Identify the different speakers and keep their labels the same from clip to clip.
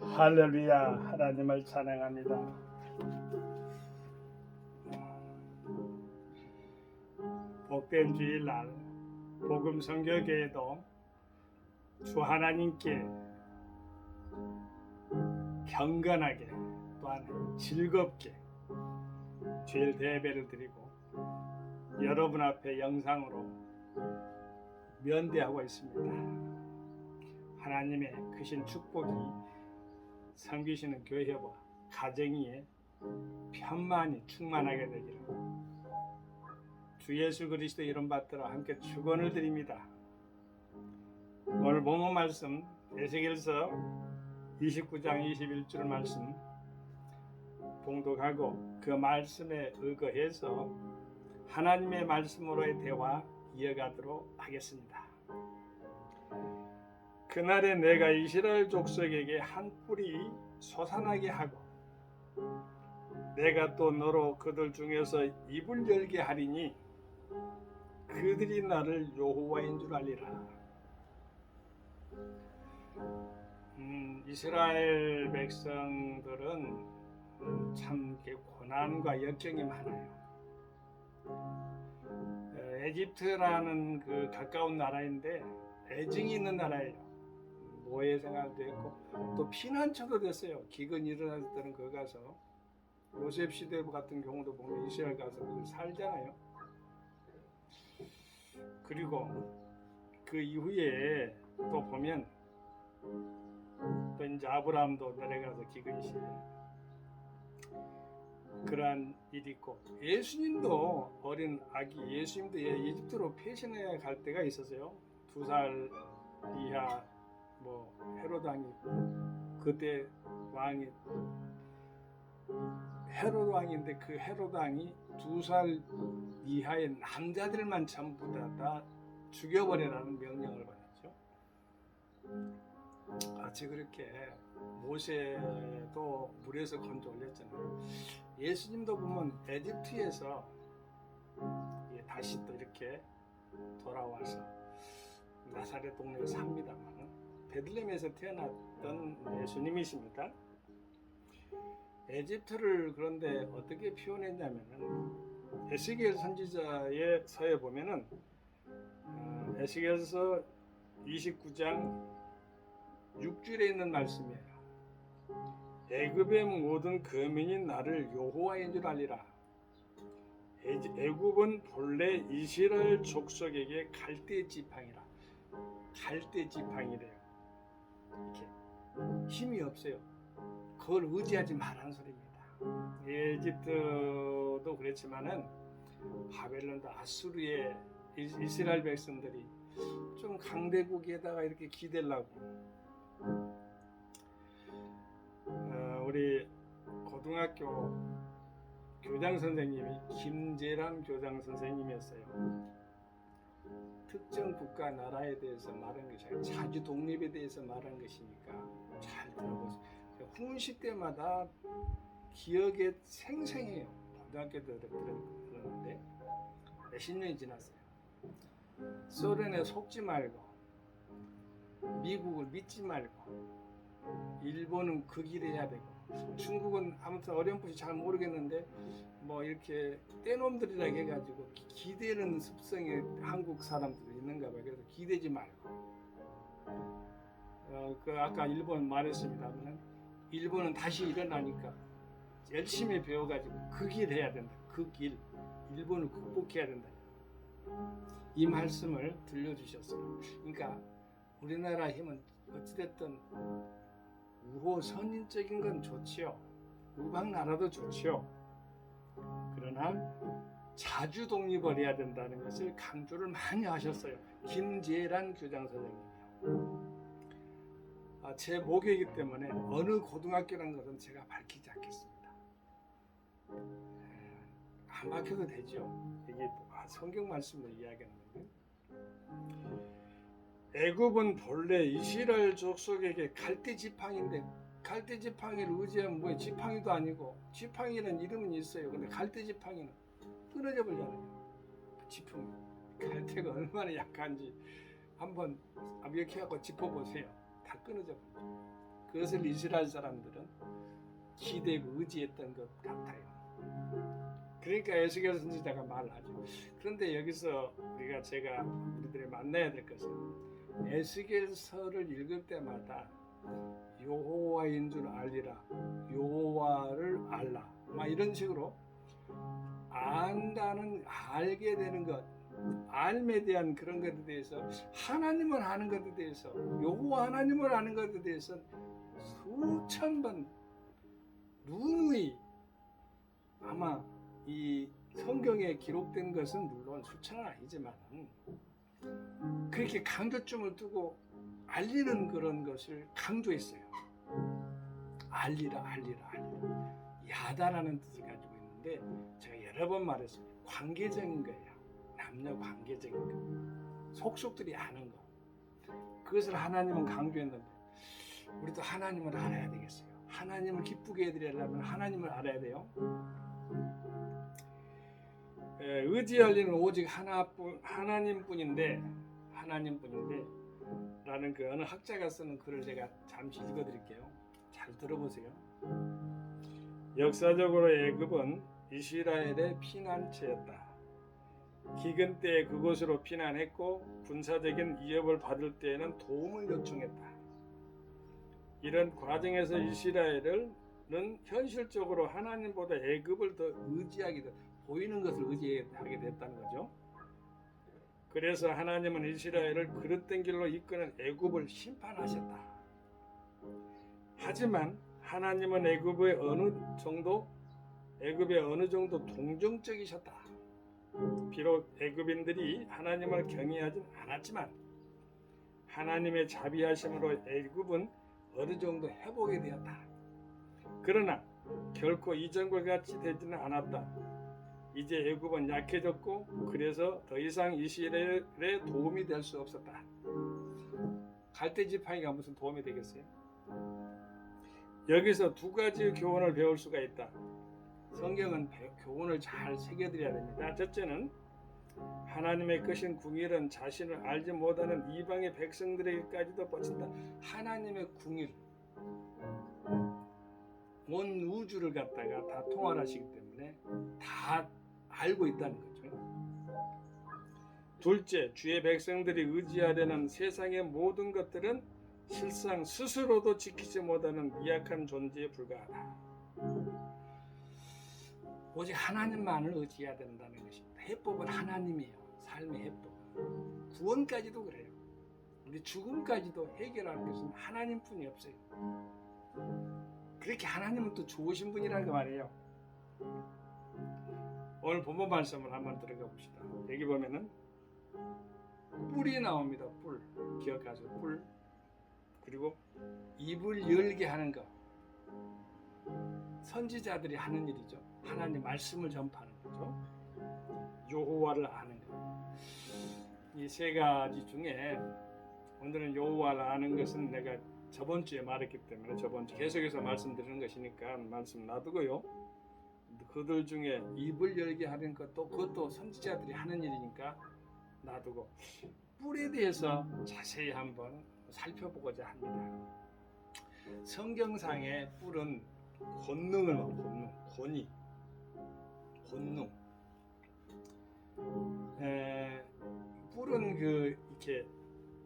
Speaker 1: 할렐루야 하나님을 찬양합니다. 복된 주일날 복음 성교교회도 주 하나님께 경건하게 또한 즐겁게 주일 대배를 드리고 여러분 앞에 영상으로 면대하고 있습니다. 하나님의 크신 축복이 섬기시는 교회와 가정이 편만히 충만하게 되기를 주 예수 그리스도 이름 받들어 함께 축원을 드립니다. 오늘 본문 말씀 에스겔서 29장 21절 말씀 봉독하고 그 말씀에 의거해서 하나님의 말씀으로의 대화 이어가도록 하겠습니다. 그날에 내가 이스라엘 족속에게 한 뿔이 솟아나게 하고 내가 또 너로 그들 중에서 입을 열게 하리니 그들이 나를 여호와인 줄 알리라. 음, 이스라엘 백성들은 음, 참 고난과 역경이 많아요. 어, 에집트라는 그 가까운 나라인데 애증이 있는 나라예요. 노예 생활도 했고 또 피난처도 됐어요. 기근이 일어날 때는 거기 가서 요셉 시대 같은 경우도 보면 이스라엘 가서 살잖아요. 그리고 그 이후에 또 보면 또 이제 아브라함도 내려가서 기근 시에 그러한 일이 있고 예수님도 어린 아기 예수님도 예, 이집트로 패신해 갈 때가 있었어요. 두 살 이하 뭐 있고 그때 왕이 헤로드 왕인데 그 헤로드 왕이 두 살 이하의 남자들만 전부 다, 다 죽여버리라는 명령을 받았죠. 같이 그렇게 모세도 물에서 건져 올렸잖아요. 예수님도 보면 에집트에서 예, 다시 또 이렇게 돌아와서 나사렛 동네에 삽니다만 베들레헴에서 태어났던 예수님이십니다. 에집트를 그런데 어떻게 표현했냐면은 에스겔 선지자의 서에 보면은 어, 에스겔서 29장 6절에 있는 말씀이에요. 애굽의 모든 거민이 나를 여호와인 줄 알리라. 애- 애굽은 본래 이스라엘 족속에게 갈대 지팡이라. 갈대 지팡이래요. 이렇게 힘이 없어요. 그걸 의지하지 말라는 소리입니다. 에집트도 그렇지만은 바벨론도 아수르의 이- 이스라엘 백성들이 좀 강대국에다가 이렇게 기대려고 어, 우리 고등학교 교장 선생님이 김재람 교장 선생님이었어요. 특정 국가 나라에 대해서 말한 것이 아니라 자주 독립에 대해서 말한 것이니까 잘 들어보세요. 훈시 때마다 기억에 생생해요. 고등학교 때 들었- 들었는데 몇십 년이 지났어요. 소련에 속지 말고 미국을 믿지 말고 일본은 그 길을 해야 되고 중국은 아무튼 어렴풋이 잘 모르겠는데 뭐 이렇게 떼놈들이라 해가지고 기- 기대는 습성이 한국 사람들이 있는가 봐요. 그래서 기대지 말고 어, 그 아까 일본 말했습니다만 일본은 다시 일어나니까 열심히 배워가지고 그 길 해야 된다. 그 길 일본을 극복해야 된다. 이 말씀을 들려주셨어요. 그러니까 우리나라 힘은 어찌됐든 우호 선인적인 건 좋지요. 우방 나라도 좋지요. 그러나 자주 독립을 해야 된다는 것을 강조를 많이 하셨어요. 김재란 교장 선생님이요. 아, 제 목이기 때문에 어느 고등학교라는 것은 제가 밝히지 않겠습니다. 에, 안 밝혀도 되죠. 이게 아, 성경 말씀으로 이야기하는 건데. 애굽은 본래 이스라엘 족 속에게 갈대 지팡인데 갈대 지팡이를 의지하면 뭐 지팡이도 아니고 지팡이는 이름은 있어요. 근데 갈대 지팡이는 끊어져 버리잖아요. 지팡이 갈대가 얼마나 약한지 한번 이렇게 하고 짚어보세요. 다 끊어져 버려. 그것을 이스라엘 사람들은 기대고 의지했던 것 같아요. 그러니까 에스겔 선지자가 말을 하죠. 그런데 여기서 우리가 제가 우리들이 만나야 될 것은 에스겔서를 읽을 때마다 여호와인 줄 알리라 여호와를 알라. 막 이런 식으로 안다는 알게 되는 것 알에 대한 그런 것에 대해서 하나님을 아는 것에 대해서 여호와 하나님을 아는 것에 대해서 수천 번 누누이 아마 이 성경에 기록된 것은 물론 수천은 아니지만 그렇게 강조점을 두고 알리는 그런 것을 강조했어요. 알리라, 알리라, 알리라. 야다라는 뜻을 가지고 있는데 제가 여러 번 말했습니다. 관계적인 거예요. 남녀 관계적인 거. 속속들이 아는 거. 그것을 하나님은 강조했는데 우리도 하나님을 알아야 되겠어요. 하나님을 기쁘게 해드리려면 하나님을 알아야 돼요. 에, 의지할 리는 오직 하나뿐 하나님뿐인데 하나님뿐인데 라는 그 어느 학자가 쓰는 글을 제가 잠시 읽어드릴게요. 잘 들어보세요. 역사적으로 애굽은 이스라엘의 피난처였다. 기근 때에 그곳으로 피난했고 군사적인 위협을 받을 때에는 도움을 요청했다. 이런 과정에서 이스라엘은 현실적으로 하나님보다 애굽을 더 의지하게 돼 보이는 것을 의지하게 됐다는 거죠. 그래서 하나님은 이스라엘을 그릇된 길로 이끄는 애굽을 심판하셨다. 하지만 하나님은 애굽의 어느 정도 애굽의 어느 정도 동정적이셨다. 비록 애굽인들이 하나님을 경외하진 않았지만 하나님의 자비하심으로 애굽은 어느 정도 회복이 되었다. 그러나 결코 이전과 같이 되지는 않았다. 이제 애굽은 약해졌고 그래서 더 이상 이스라엘에 도움이 될 수 없었다. 갈대 지팡이가 무슨 도움이 되겠어요? 여기서 두 가지 교훈을 배울 수가 있다. 성경은 배- 교훈을 잘 새겨드려야 됩니다. 첫째는 하나님의 크신 궁일은 자신을 알지 못하는 이방의 백성들에게까지도 뻗친다. 하나님의 궁일, 온 우주를 갖다가 다 통할하시기 때문에 다 알고 있다는 거죠. 둘째, 주의 백성들이 의지하려는 세상의 모든 것들은 실상 스스로도 지키지 못하는 미약한 존재에 불과하다. 오직 하나님만을 의지해야 된다는 것입니다. 해법은 하나님이에요. 삶의 해법. 구원까지도 그래요. 우리 죽음까지도 해결하는 것은 하나님뿐이 없어요. 그렇게 하나님은 또 좋으신 분이라는 거 말이에요. 오늘 본문 말씀을 한번 들어가 봅시다. 여기 보면은 뿔이 나옵니다. 뿔 기억하세요. 뿔 그리고 입을 열게 하는 것 선지자들이 하는 일이죠. 하나님 말씀을 전파하는 거죠. 여호와를 아는 것. 이 세 가지 중에 오늘은 여호와를 아는 것은 내가 저번 주에 말했기 때문에 저번 주 계속해서 말씀드리는 것이니까 말씀 놔두고요. 그들 중에 입을 열게 하는 것도 그것도 선지자들이 하는 일이니까 놔두고 뿔에 대해서 자세히 한번 살펴보고자 합니다. 성경상의 뿔은 권능을 말 권능, 권위, 권능. 에, 뿔은 그 이렇게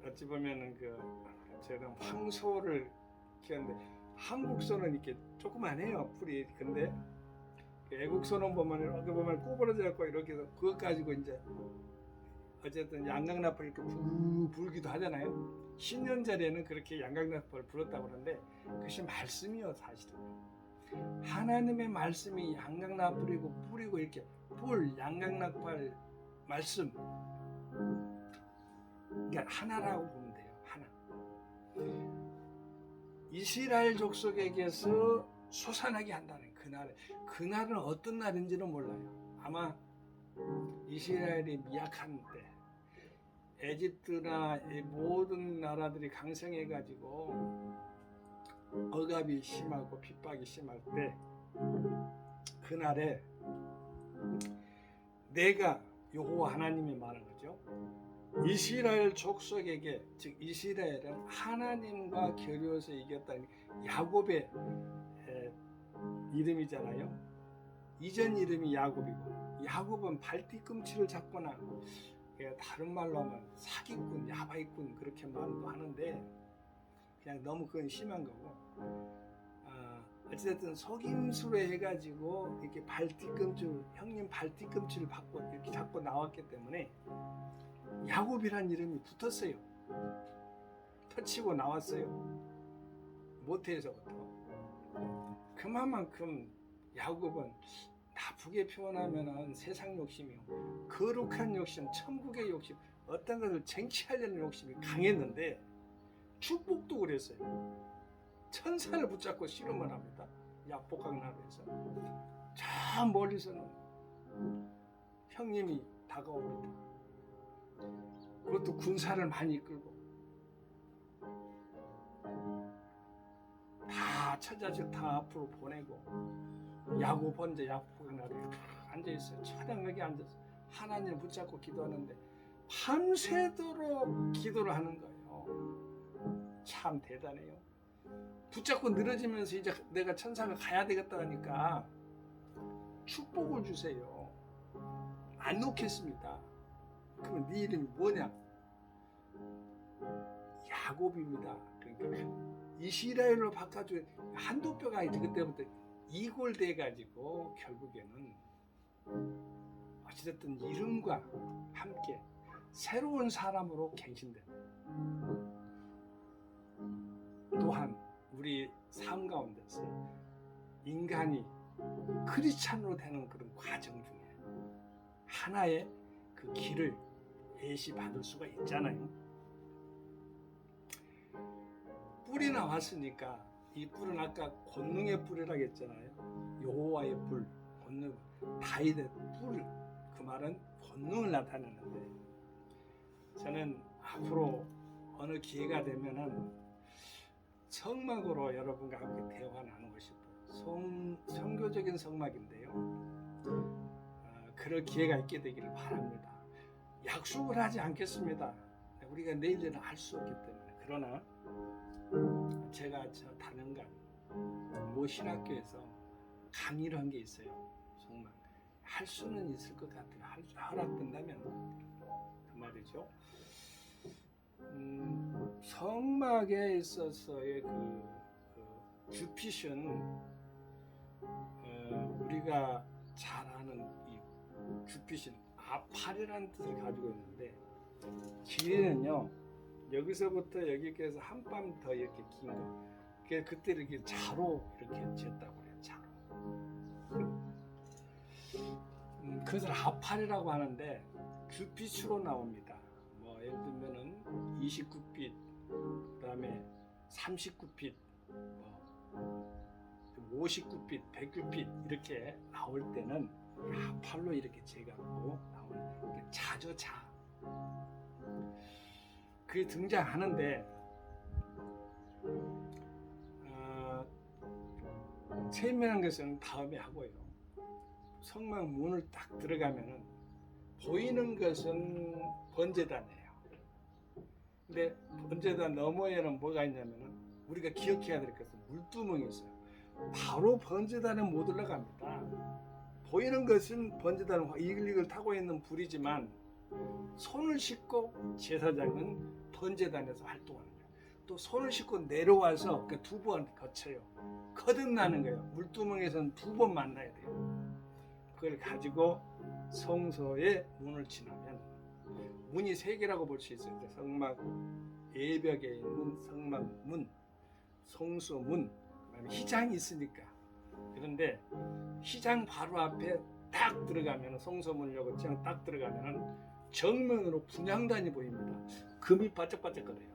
Speaker 1: 어찌 보면은 그 제가 황소를 키웠는데 한국소는 이렇게 조그만해요 뿔이 근데 그 애국소는 보면 이렇게 보면 꼬부러져 갖고 이렇게 해서 그것 가지고 이제 어쨌든 양강나팔 이렇게 부 불기도 하잖아요. 신년절에는 그렇게 양강나팔을 불었다고 그러는데 그것이 말씀이요 사실은. 하나님의 말씀이 양강나팔이고 뿌리고 이렇게 뿔 양강나팔 말씀. 그러니까 하나라고 보면 돼요. 하나. 이스라엘 족속에게서 솟아나게 한다는 그날. 그날은 어떤 날인지는 몰라요. 아마 이스라엘이 미약한 때 에집트나 이 모든 나라들이 강성해 가지고 억압이 심하고 핍박이 심할 때 그날에 내가 여호와 하나님이 말한 거죠. 이스라엘 족속에게 즉 이스라엘은 하나님과 겨루어서 이겼다는 야곱의 에, 이름이잖아요. 이전 이름이 야곱이고 야곱은 발뒤꿈치를 잡거나 예, 다른 말로 하면 사기꾼, 야바이꾼 그렇게 말도 하는데 그냥 너무 그건 심한 거고 아, 어찌됐든 속임수로 해가지고 이렇게 발뒤꿈치 형님 발뒤꿈치를 받고 이렇게 잡고 나왔기 때문에 야곱이란 이름이 붙었어요. 터치고 나왔어요. 모태에서부터. 그만큼 야곱은 나쁘게 표현하면은 세상 욕심이요. 거룩한 욕심, 천국의 욕심, 어떤 것을 쟁취하려는 욕심이 강했는데 축복도 그랬어요. 천사를 붙잡고 씨름을 합니다. 약복강나루에서. 저 멀리서는 형님이 다가옵니다. 그것도 군사를 많이 이끌고 다 처자식 다 앞으로 보내고 야구 번제 약복강나루에 앉아 있어요. 차량 여기 앉아서 하나님을 붙잡고 기도하는데 밤새도록 기도를 하는 거예요. 참 대단해요. 붙잡고 늘어지면서 이제 내가 천사가 가야 되겠다 하니까 축복을 주세요. 안 놓겠습니다. 그러면 네 이름이 뭐냐? 야곱입니다. 그러니까 이스라엘로 바꿔줘 한두 뼈가 아니지 그때부터 이골돼 가지고 결국에는 어찌됐든 이름과 함께 새로운 사람으로 갱신된 또한 우리 삶 가운데서 인간이 크리스찬으로 되는 그런 과정 중에 하나의 그 길을 예시 받을 수가 있잖아요. 뿔이 나왔으니까 이 뿔은 아까 권능의 뿔이라고 했잖아요. 여호와의 뿔, 권능, 다윗의 뿔. 그 말은 권능을 나타내는데 저는 앞으로 어느 기회가 되면은 성막으로 여러분과 함께 대화 나누고 싶어요. 성, 성교적인 성막인데요. 어, 그럴 기회가 있게 되기를 바랍니다. 약속을 하지 않겠습니다. 우리가 내일은 알 수 없기 때문에. 그러나 제가 저 다른간 모 신학교에서 강의를 한 게 있어요. 정말 할 수는 있을 것 같아요. 할 수- 허락된다면 그 말이죠. 음, 성막에 있어서의 그, 그 주핏은 어, 우리가 잘 아는 이 주핏은 아팔이라는 뜻을 가지고 있는데 길이는요 여기서부터 여기까지 한뼘더 이렇게 긴 거. 그게 그때 이렇게 자로 이렇게 쟀다고 그래요. 자로. 음, 그것을 아팔이라고 하는데 주핏으로 나옵니다. 뭐 예를 들면은 29빛, 그다음에 39빛, 뭐 59빛, 109빛 이렇게 나올 때는 아팔로 이렇게 재갖고 나오는 이렇게 자죠 자. 그게 등장하는데 어, 세밀한 것은 다음에 하고요. 성막 문을 딱 들어가면은 보이는 것은 번제단이에요. 근데 번제단 너머에는 뭐가 있냐면은 우리가 기억해야 될 것은 물두멍이 있어요. 바로 번제단에 못 올라갑니다. 보이는 것은 번제단 이글이글 타고 있는 불이지만 손을 씻고 제사장은 번제단에서 활동하는 거예요. 또 손을 씻고 내려와서 그두번 거쳐요. 거듭나는 거예요. 물두멍에서는 두 번 만나야 돼요. 그걸 가지고 성소의 문을 지나면 문이 세 개라고 볼 수 있어요. 성막 예벽에 있는 성막 문, 성소 문, 그다음에 희장이 있으니까. 그런데 희장 바로 앞에 딱 들어가면 성소문을 열고 그냥 딱 들어가면은 정면으로 분향단이 보입니다. 금이 반짝반짝거려요.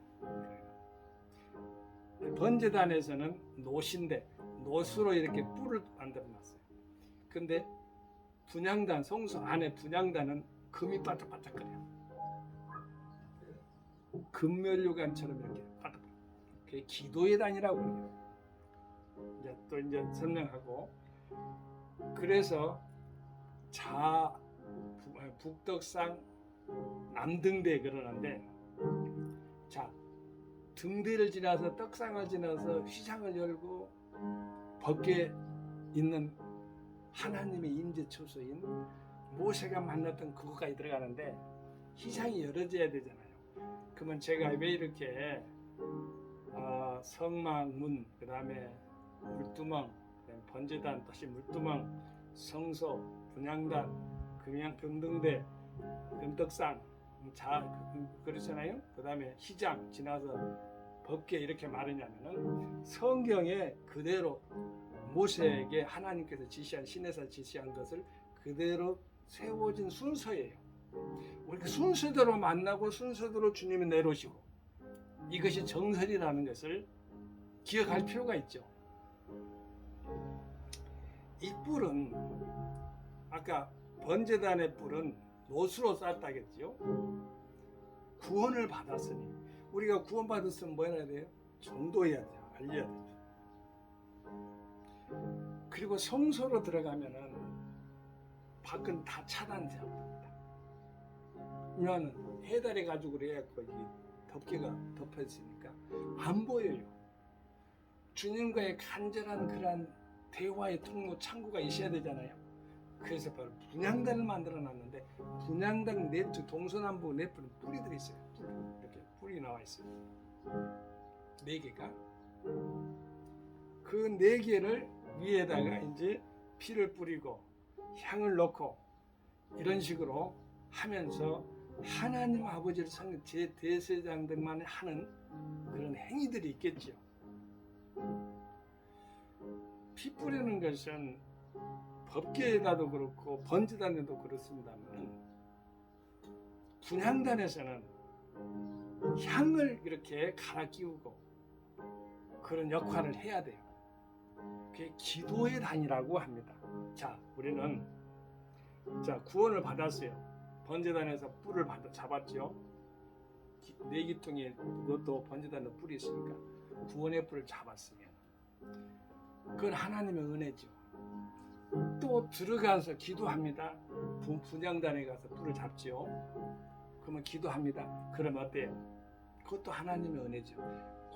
Speaker 1: 번제단에서는 노신데 노수로 이렇게 뿔을 만들어 놨어요. 근데 분향단 성소 안에 분향단은 금이 반짝반짝거려요. 금멸류관처럼 이렇게 반짝. 그게 기도의 단이라고 그래요. 이제 또 이제 설명하고 그래서 자 북덕상 남등대 그러는데 자 등대를 지나서 떡상을 지나서 휘장을 열고 벗게 있는 하나님의 임재 초소인 모세가 만났던 그거까지 들어가는데 휘장이 열어져야 되잖아요. 그러면 제가 왜 이렇게 어, 성막문 그 다음에 물두멍 그다음에 번제단 다시 물두멍 성소 분양단 금양 금등대 금떡상 자 그- 그렇잖아요. 그 다음에 휘장 지나서 법계 이렇게 말하냐면은 성경에 그대로 모세에게 하나님께서 지시한 신에서 지시한 것을 그대로 세워진 순서예요. 우리 그 순서대로 만나고 순서대로 주님이 내려오시고 이것이 정설이라는 것을 기억할 필요가 있죠. 이 뿔은 아까 번제단의 뿔은 노수로 쌌다겠지요. 구원을 받았으니 우리가 구원받았으면 뭐 해야 돼요? 전도해야 돼요. 알려야 돼요. 그리고 성소로 들어가면은 밖은 다 차단됩니다. 왜냐하면 해달해 가지고 그래갖고 이 덮개가 덮여있으니까 안 보여요. 주님과의 간절한 그러한 대화의 통로 창구가 있어야 되잖아요. 그래서 바로 분양단을 만들어 놨는데 분양단 네트 동서남북 뿔이 들어 있어요. 뿔 이렇게 뿔이 나와 있어요. 네 개가 그 네 개를 위에다가 이제 피를 뿌리고 향을 넣고 이런 식으로 하면서 하나님 아버지를 상제 대세장들만 하는 그런 행위들이 있겠죠. 피 뿌리는 것은 법계에다도 그렇고 번지단에도 그렇습니다만 분향단에서는 향을 이렇게 갈아 끼우고 그런 역할을 해야 돼요. 그게 기도의 단이라고 합니다. 자, 우리는 자 구원을 받았어요. 번제단에서 뿔을 받아 잡았죠. 기- 내기통에 그것도 번제단에 뿔이 있으니까 구원의 뿔을 잡았으면 그건 하나님의 은혜죠. 또 들어가서 기도합니다. 분- 분양단에 가서 뿔을 잡지요. 그러면 기도합니다. 그럼 어때요? 그것도 하나님의 은혜죠.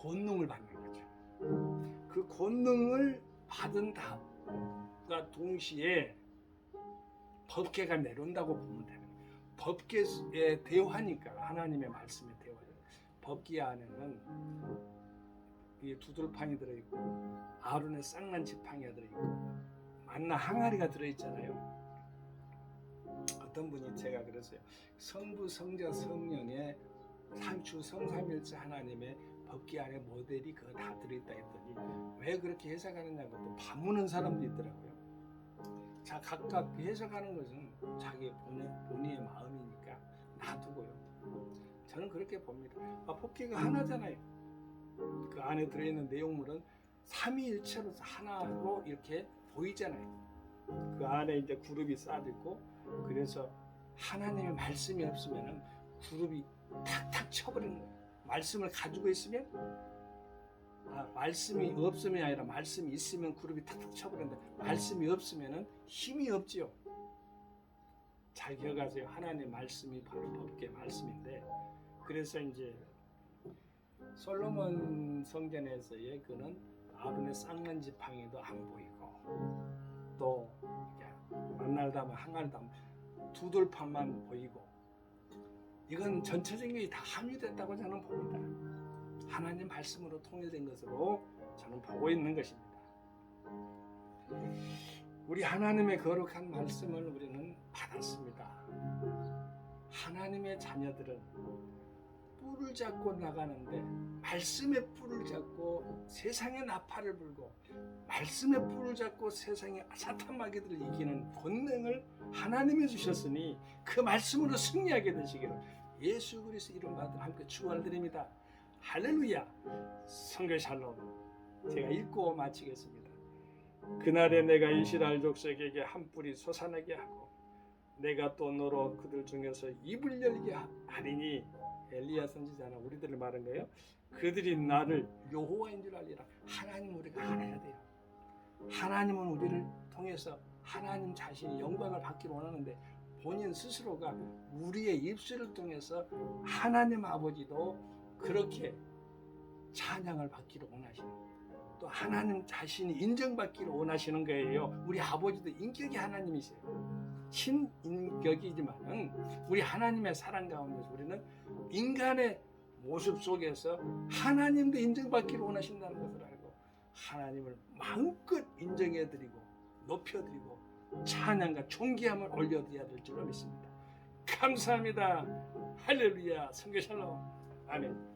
Speaker 1: 권능을 받는 거죠. 그 권능을 받은 다음과 동시에 법계가 내려온다고 보면 되는 거예요. 법계의 대화니까 하나님의 말씀의 대화예요. 법계 안에는 이 두들판이 들어있고 아론의 쌍난 지팡이가 들어있고 만나 항아리가 들어있잖아요. 어떤 분이 제가 그랬어요. 성부, 성자, 성령의 상추 성삼일체 하나님의 법기 안에 모델이 그거 다 들어있다 했더니 왜 그렇게 해석하느냐고 또 반문한 사람도 있더라고요. 자 각각 해석하는 것은 자기 본인, 본인의 마음이니까 놔두고요. 저는 그렇게 봅니다. 아, 법기가 하나잖아요. 그 안에 들어있는 내용물은 삼위일체로서 하나로 이렇게 보이잖아요. 그 안에 이제 그룹이 쌓여있고 그래서 하나님의 말씀이 없으면은 그룹이 탁탁 쳐버리는 거예요. 말씀을 가지고 있으면 아, 말씀이 없으면 아니라 말씀이 있으면 그룹이 탁탁 쳐버린다. 말씀이 없으면은 힘이 없지요. 잘 기억하세요. 하나님의 말씀이 바로 법계 말씀인데 그래서 이제 솔로몬 성전에서의 그는 아론의 쌍난 지팡이도 안 보이고 또 만날다면 항알다면 두돌판만 보이고 이건 전체적인 게다 함유됐다고 저는 봅니다. 하나님 말씀으로 통일된 것으로 저는 보고 있는 것입니다. 우리 하나님의 거룩한 말씀을 우리는 받았습니다. 하나님의 자녀들은 뿔을 잡고 나가는데 말씀의 뿔을 잡고 세상의 나팔을 불고 말씀의 뿔을 잡고 세상의 사탄 마귀들을 이기는 권능을 하나님이 주셨으니 그 말씀으로 승리하게 되시기를 예수 그리스도 이름 받들어 함께 축원을 드립니다. 할렐루야. 성교 샬롬. 제가 읽고 마치겠습니다. 그날에 내가 이스라엘 족속에게 한 뿔이 솟아나게 하고 내가 또 너로 그들 중에서 입을 열게 하리니 엘리야 선지자나 우리들을 말한 거예요. 그들이 나를 여호와인 줄 알리라. 하나님 우리가 알아야 돼요. 하나님은 우리를 통해서 하나님 자신이 영광을 받기를 원하는데 본인 스스로가 우리의 입술을 통해서 하나님 아버지도 그렇게 찬양을 받기를 원하시는. 또 하나님 자신이 인정받기를 원하시는 거예요. 우리 아버지도 인격이 하나님이세요. 신인격이지만은 우리 하나님의 사랑 가운데서 우리는 인간의 모습 속에서 하나님도 인정받기를 원하신다는 것을 알고 하나님을 마음껏 인정해드리고 높여드리고 찬양과 존귀함을 올려드려야 될 줄로 믿습니다. 감사합니다. 할렐루야. 성교 샬롬. 아멘.